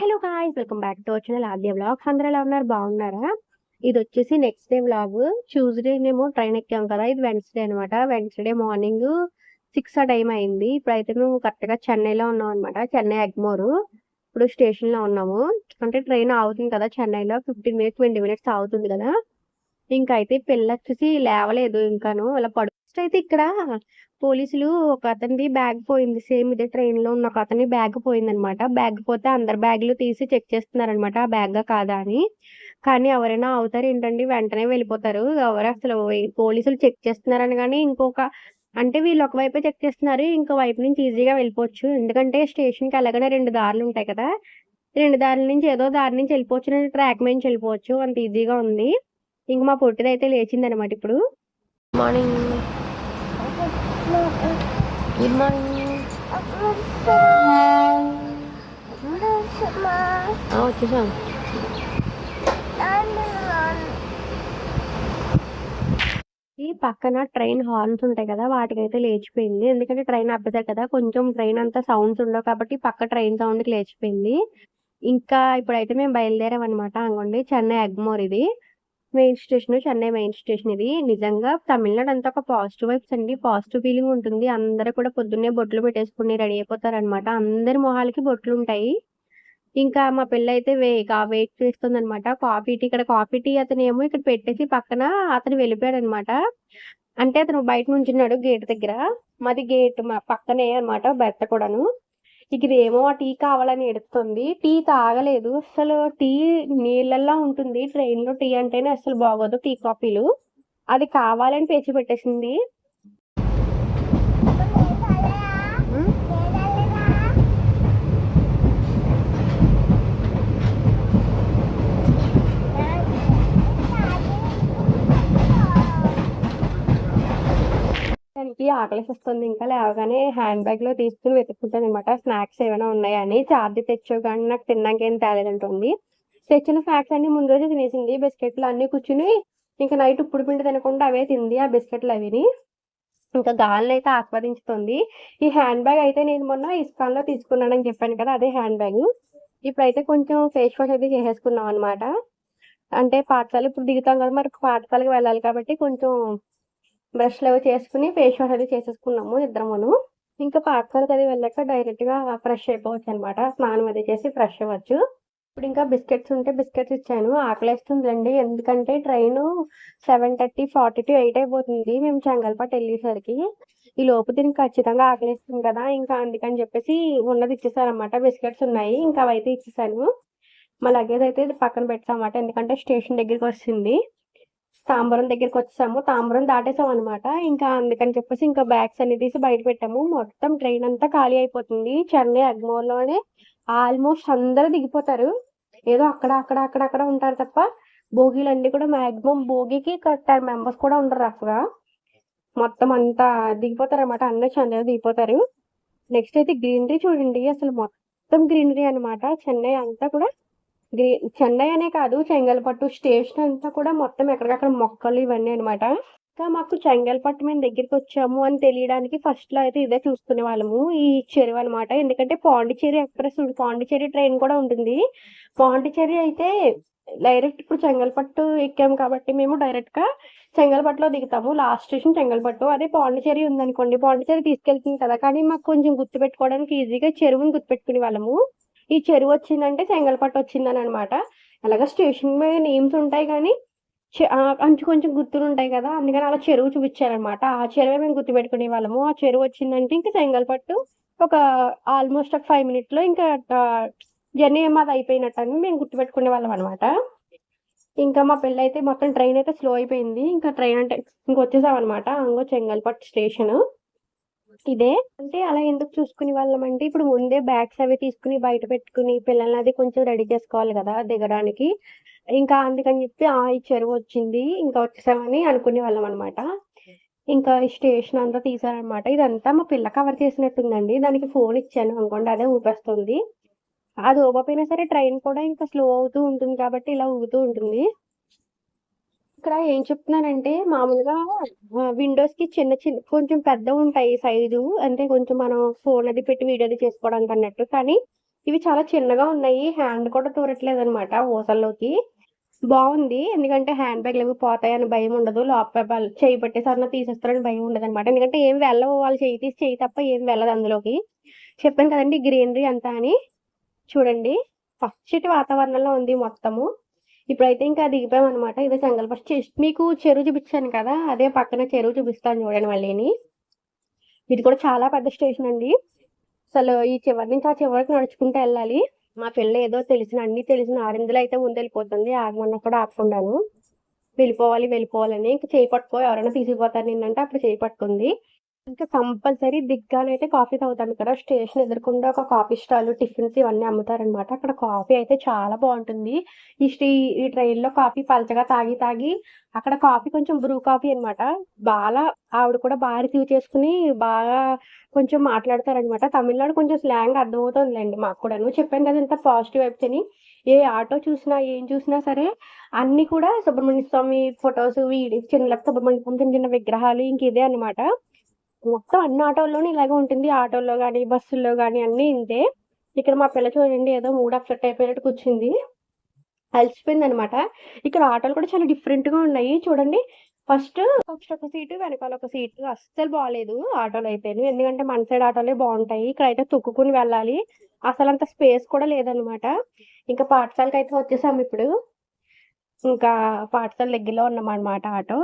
Hello guys welcome back to వచ్చిన Aadya blogs అందరూ ఎలా ఉన్నారు? బాగున్నారా? ఇది వచ్చేసి నెక్స్ట్ డే బ్లాగ్ ట్యూస్డే మేము ట్రైన్ ఎక్కాం కదా ఇది వెన్స్డే అనమాట వెన్స్డే మార్నింగ్ సిక్స్ ఆ టైం అయింది. ఇప్పుడైతే మేము కరెక్ట్గా చెన్నైలో ఉన్నాం అనమాట చెన్నై ఎగ్మోర్. ఇప్పుడు స్టేషన్లో ఉన్నాము. అంటే ట్రైన్ ఆగుతుంది కదా చెన్నైలో ఫిఫ్టీన్ మినిట్స్ ట్వంటీ మినిట్స్ అవుతుంది కదా. ఇంకా అయితే పిల్ల వచ్చేసి లేవలేదు ఇంకాను. అలా పడు అయితే ఇక్కడ పోలీసులు ఒక అతనిది బ్యాగ్ పోయింది. సేమ్ ఇదే ట్రైన్లో ఉన్న ఒక అతని బ్యాగ్ పోయింది అనమాట బ్యాగ్ పోతే అందరి బ్యాగ్లు తీసి చెక్ చేస్తున్నారు అనమాట ఆ బ్యాగ్ కాదా అని. కానీ ఎవరైనా అవుతారు ఏంటండి? వెంటనే వెళ్ళిపోతారు. ఎవరు అసలు పోలీసులు చెక్ చేస్తున్నారని కానీ ఇంకొక అంటే వీళ్ళు ఒక వైపే చెక్ చేస్తున్నారు. ఇంకో వైపు నుంచి ఈజీగా వెళ్ళిపోవచ్చు. ఎందుకంటే స్టేషన్కి వెళ్ళగానే రెండు దారులు ఉంటాయి కదా. రెండు దారుల నుంచి ఏదో దారి నుంచి వెళ్ళిపోవచ్చు. ట్రాక్ మీద నుంచి వెళ్ళిపోవచ్చు. అంత ఈజీగా ఉంది. ఇంక మా పొట్టిదైతే లేచింది అనమాట ఇప్పుడు మార్నింగ్ గుడ్ మార్నింగ్ వచ్చేసాం ఈ పక్కన ట్రైన్ హార్న్స్ ఉంటాయి కదా వాటికైతే లేచిపోయింది. ఎందుకంటే ట్రైన్ ఆపేశారు కదా కొంచెం ట్రైన్ అంతా సౌండ్స్ ఉండవు కాబట్టి పక్క ట్రైన్ సౌండ్కి లేచిపోయింది. ఇంకా ఇప్పుడైతే మేము బయలుదేరాం అనమాట అనుకోండి చెన్నై ఎగ్మోర్ ఇది. Main station Chennai main station ఇది. నిజంగా తమిళనాడు అంతా ఒక పాజిటివ్ వైబ్స్ అండి. పాజిటివ్ ఫీలింగ్ ఉంటుంది. అందరూ కూడా పొద్దున్నే బొట్లు పెట్టేసుకుని రెడీ అయిపోతారు అనమాట అందరి మొహాలకి బొట్లు ఉంటాయి. ఇంకా మా పిల్ల అయితే వే వెయిట్ చేస్తుంది అనమాట కాఫీ టీ ఇక్కడ కాఫీ టీ అతను ఏమో ఇక్కడ పెట్టేసి పక్కన అతను వెళ్ళిపోయాడు అనమాట అంటే అతను బయట నుంచున్నాడు గేట్ దగ్గర. మాది గేట్ మా పక్కనే అనమాట భర్త కూడాను. ఇక్కడేమో ఆ టీ కావాలని ఎడుతుంది. టీ తాగలేదు. అసలు టీ నీళ్ళల్లో ఉంటుంది. ట్రైన్లో టీ అంటేనే అసలు బాగోదు టీ కాఫీలు. అది కావాలని పేచి పెట్టేసింది. దానికి ఆకలిస్తుంది ఇంకా లేవగానే హ్యాండ్ బ్యాగ్లో తీసుకుని వెతుక్కుంటాను అనమాట స్నాక్స్ ఏమైనా ఉన్నాయని. చార్జ్ తెచ్చో కానీ నాకు తిన్నాక ఏం తేలేదంటుంది తెచ్చిన స్నాక్స్ అన్ని ముందు రోజు తినేసింది. బిస్కెట్లు అన్ని కూర్చుని ఇంకా నైట్ ఉప్పుడు పిండి తినకుండా అవే తింది ఆ బిస్కెట్లు అవిని. ఇంకా గాలిని అయితే ఆస్వాదించుతుంది. ఈ హ్యాండ్ బ్యాగ్ అయితే నేను మొన్న ఇస్కాన్లో తీసుకున్నానని చెప్పాను కదా అదే హ్యాండ్ బ్యాగ్ ఇప్పుడైతే కొంచెం ఫేస్ వాష్ అయితే చేసేసుకున్నాం అనమాట అంటే పాఠశాల ఇప్పుడు దిగుతాం కదా మరి పాఠశాలకు వెళ్ళాలి కాబట్టి కొంచెం బ్రష్లు అవి చేసుకుని ఫేస్ వాష్ అది చేసేసుకున్నాము ఇద్దరమును. ఇంకా పాఠశాలకు అది వెళ్ళాక డైరెక్ట్గా ఫ్రెష్ అయిపోవచ్చు అనమాట స్నానం అది చేసి ఫ్రెష్ అవ్వచ్చు. ఇప్పుడు ఇంకా బిస్కెట్స్ ఉంటే బిస్కెట్స్ ఇచ్చాను. ఆకలేస్తుందండి. ఎందుకంటే train seven thirty forty to eight అయిపోతుంది. మేము చెంగల్పట్టు వెళ్ళేసరికి. ఈ లోపు దీనికి ఖచ్చితంగా ఆకలేస్తుంది కదా. ఇంకా అందుకని చెప్పేసి ఉన్నది ఇచ్చేసారనమాట. బిస్కెట్స్ ఉన్నాయి. ఇంకా అవి అయితే ఇచ్చేసాను. మా లగేజ్ అయితే పక్కన పెట్టామన్నమాట ఎందుకంటే స్టేషన్ దగ్గరికి వచ్చింది. తాంబరం దగ్గరికి వచ్చాము. తాంబరం దాటేసాం అనమాట ఇంకా అందుకని చెప్పేసి ఇంకా బ్యాగ్స్ అన్ని తీసి బయట పెట్టాము. మొత్తం ట్రైన్ అంతా ఖాళీ అయిపోతుంది. చెన్నై అగ్మోర్లోనే ఆల్మోస్ట్ అందరూ దిగిపోతారు. ఏదో అక్కడ అక్కడ అక్కడ అక్కడ ఉంటారు తప్ప భోగిలు అన్ని కూడా మాక్సిమం భోగికి టెన్ మెంబర్స్ కూడా ఉండరు రఫ్గా. మొత్తం అంతా దిగిపోతారు అనమాట అందరూ చెన్నై దిగిపోతారు. నెక్స్ట్ అయితే గ్రీనరీ చూడండి. అసలు మొత్తం గ్రీనరీ అనమాట చెన్నై అంతా కూడా గ్రీ చెన్నై అనే కాదు చెంగల్పట్టు స్టేషన్ అంతా కూడా మొత్తం ఎక్కడికక్కడ మొక్కలు ఇవన్నీ అనమాట ఇంకా మాకు చెంగల్పట్టు మేము దగ్గరికి వచ్చాము అని తెలియడానికి ఫస్ట్లో అయితే ఇదే చూసుకునే వాళ్ళము. ఈ చెరువు అనమాట ఎందుకంటే పాండిచేరి ఎక్స్ప్రెస్ పాండిచేరి ట్రైన్ కూడా ఉంటుంది. పాండిచేరి అయితే డైరెక్ట్ ఇప్పుడు చెంగల్పట్టు ఎక్కాము కాబట్టి మేము డైరెక్ట్గా చెంగల్పట్టులో దిగుతాము. Last station Chengalpattu. అదే పాండిచేరి ఉందనుకోండి. పాండిచేరి తీసుకెళ్తుంది కదా. కానీ మాకు కొంచెం గుర్తుపెట్టుకోవడానికి ఈజీగా చెరువుని గుర్తుపెట్టుకునే వాళ్ళము. ఈ చెరువు వచ్చిందంటే చెంగల్పట్టు వచ్చిందని అనమాట అలాగే స్టేషన్ మీద నేమ్స్ ఉంటాయి కానీ కొంచెం కొంచెం గుర్తులు ఉంటాయి కదా అందుకని అలా చెరువు చూపించారనమాట. ఆ చెరువే మేము గుర్తుపెట్టుకునే వాళ్ళము. ఆ చెరువు వచ్చిందంటే ఇంకా చెంగల్పట్టు ఒక ఆల్మోస్ట్ ఒక ఫైవ్ మినిట్లో ఇంకా జర్నీ ఏమాది అయిపోయినట్టు అని మేము గుర్తుపెట్టుకునే వాళ్ళం అనమాట. ఇంకా మా పెళ్ళి అయితే మొత్తం ట్రైన్ అయితే స్లో అయిపోయింది. ఇంకా ట్రైన్ అంటే ఇంకొచ్చేసాం అనమాట అంగో చెంగల్పట్టు స్టేషన్. ఇదే. అంటే అలా ఎందుకు చూసుకునే వాళ్ళం అంటే ఇప్పుడు ముందే బ్యాగ్స్ అవి తీసుకుని బయట పెట్టుకుని పిల్లల్ని అది కొంచెం రెడీ చేసుకోవాలి కదా దిగడానికి. ఇంకా అందుకని చెప్పి ఆ ఈ చెరువు వచ్చింది ఇంకా వచ్చేసామని అనుకునే వాళ్ళం అనమాట ఇంకా ఈ స్టేషన్ అంతా తీసారనమాట ఇదంతా మా పిల్ల కవర్ చేసినట్టుందండి. దానికి ఫోన్ ఇచ్చాను అనుకోండి అదే ఊపేస్తుంది. అది ఊపపోయినా సరే ట్రైన్ కూడా ఇంకా స్లో అవుతూ ఉంటుంది కాబట్టి ఇలా ఊగుతూ ఉంటుంది. ఇక్కడ ఏం చెప్తున్నానంటే మామూలుగా విండోస్కి చిన్న చిన్న కొంచెం పెద్ద ఉంటాయి సైజు అంటే కొంచెం మనం ఫోన్ అది పెట్టి వీడియో అది చేసుకోవడానికి అన్నట్టు కానీ ఇవి చాలా చిన్నగా ఉన్నాయి. హ్యాండ్ కూడా దూరట్లేదనమాట ఊసల్లోకి. బాగుంది ఎందుకంటే హ్యాండ్ బ్యాగ్‌లవి పోతాయని భయముండదు. లోపల చేయి చెయ్యి పెట్టేసి ఎవరైనా తీసేస్తారని భయం ఉండదు అనమాట ఎందుకంటే ఏం వెళ్ళవు. వాళ్ళు చేయి తీసి చేయి తప్ప ఏం వెళ్ళదు అందులోకి. చెప్పాను కదండి గ్రీనరీ అంతా అని. చూడండి. పచ్చటి వాతావరణంలో ఉంది మొత్తము. ఇప్పుడైతే ఇంకా దిగిపోయామనమాట. ఇదే చెంగల్పట్టు చెస్ మీకు చెరువు చూపించాను కదా! అదే పక్కన చెరువు చూపిస్తాను చూడండి మళ్ళీని. ఇది కూడా చాలా పెద్ద స్టేషన్ అండి. అసలు ఈ చివరి నుంచి ఆ చివరికి నడుచుకుంటూ వెళ్ళాలి మా పిల్ల ఏదో తెలిసిన అన్ని తెలిసిన ఆరిందలో అయితే ముందెళ్ళిపోతుంది. ఆగమన్నా కూడా ఆగకుండాను. వెళ్ళిపోవాలి, వెళ్ళిపోవాలని. ఇంకా చెయ్యి పట్టుకో ఎవరైనా తీసుకుపోతారు నిన్నంటే అప్పుడు చేయి పట్టుకుంది. ఇంకా కంపల్సరీ దిగ్గానైతే కాఫీ తాగుతాను ఇక్కడ. స్టేషన్ ఎదుర్కొండా ఒక కాఫీ స్టాల్, టిఫిన్స్ ఇవన్నీ అమ్ముతారనమాట. అక్కడ కాఫీ అయితే చాలా బాగుంటుంది ఈ స్టీ ఈ ట్రైన్‌లో కాఫీ పలచగా తాగి తాగి అక్కడ కాఫీ కొంచెం బ్రూ కాఫీ అనమాట. బాగా ఆవిడ కూడా బాగా రిసీవ్ చేసుకొని బాగా కొంచెం మాట్లాడతారనమాట. తమిళనాడు కొంచెం స్లాంగ్ అర్థమవుతుందిలేండి మాకు కూడా నువ్వు చెప్పాను కదా ఇంత పాజిటివ్ వైబ్స్ అని. ఏ ఆటో చూసినా, ఏం చూసినా సరే అన్నీ కూడా సుబ్రహ్మణ్య స్వామి ఫొటోస్ వీడి చిన్న సుబ్రహ్మణ్య స్వామి చిన్న చిన్న విగ్రహాలు ఇంక ఇదే అనమాట. మొత్తం అన్ని ఆటోల్లోనూ ఇలాగే ఉంటుంది. ఆటోల్లో కానీ బస్సుల్లో కానీ అన్నీ ఇంతే. ఇక్కడ మా పిల్ల చూడండి ఏదో మూడు అప్‌సెట్ అయిపోయినట్టు కూర్చుంది. అలసిపోయిందనమాట. ఇక్కడ ఆటోలు కూడా చాలా డిఫరెంట్‌గా ఉన్నాయి. చూడండి ఫస్ట్ ఫస్ట్ ఒక సీటు, వెనకాల ఒక సీటు అస్సలు బాగాలేదు ఆటోలు అయితే ఎందుకంటే మన సైడ్ ఆటోలే బాగుంటాయి ఇక్కడ అయితే తొక్కుకొని వెళ్ళాలి. అసలు అంత స్పేస్ కూడా లేదనమాట. ఇంకా పాఠశాలకి అయితే వచ్చేసాము ఇప్పుడు ఇంకా పాఠశాల దగ్గరలో ఉన్నాం అనమాట ఆటో.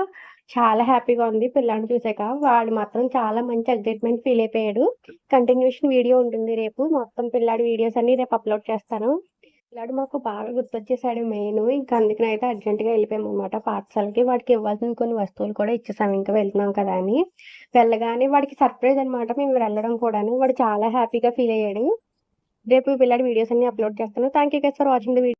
చాలా హ్యాపీగా ఉంది పిల్లాడిని చూసాక. వాడు మాత్రం చాలా మంచి ఎగ్జైట్మెంట్ ఫీల్ అయిపోయాడు. కంటిన్యూషన్ వీడియో ఉంటుంది రేపు. మొత్తం పిల్లాడి వీడియోస్ అన్ని రేపు అప్‌లోడ్ చేస్తాను. పిల్లాడు మాకు బాగా గుర్తొచ్చేసాడు మెయిన్ మెయిను. ఇంక అందుకనైతే అర్జెంట్‌గా ఎళ్ళిపోయామనమాట పాఠశాలకి. వాడికి ఇవ్వాల్సిన కొన్ని వస్తువులు కూడా ఇచ్చేసాము ఇంకా వెళ్తున్నాం కదా అని. వెళ్ళగానే వాడికి సర్ప్రైజ్ అనమాట మేము వెళ్ళడం కూడాను. వాడు చాలా హ్యాపీగా ఫీల్ అయ్యాడు. రేపు పిల్లాడి వీడియోస్ అన్ని అప్‌లోడ్ చేస్తాను. Thank you guys for watching the video.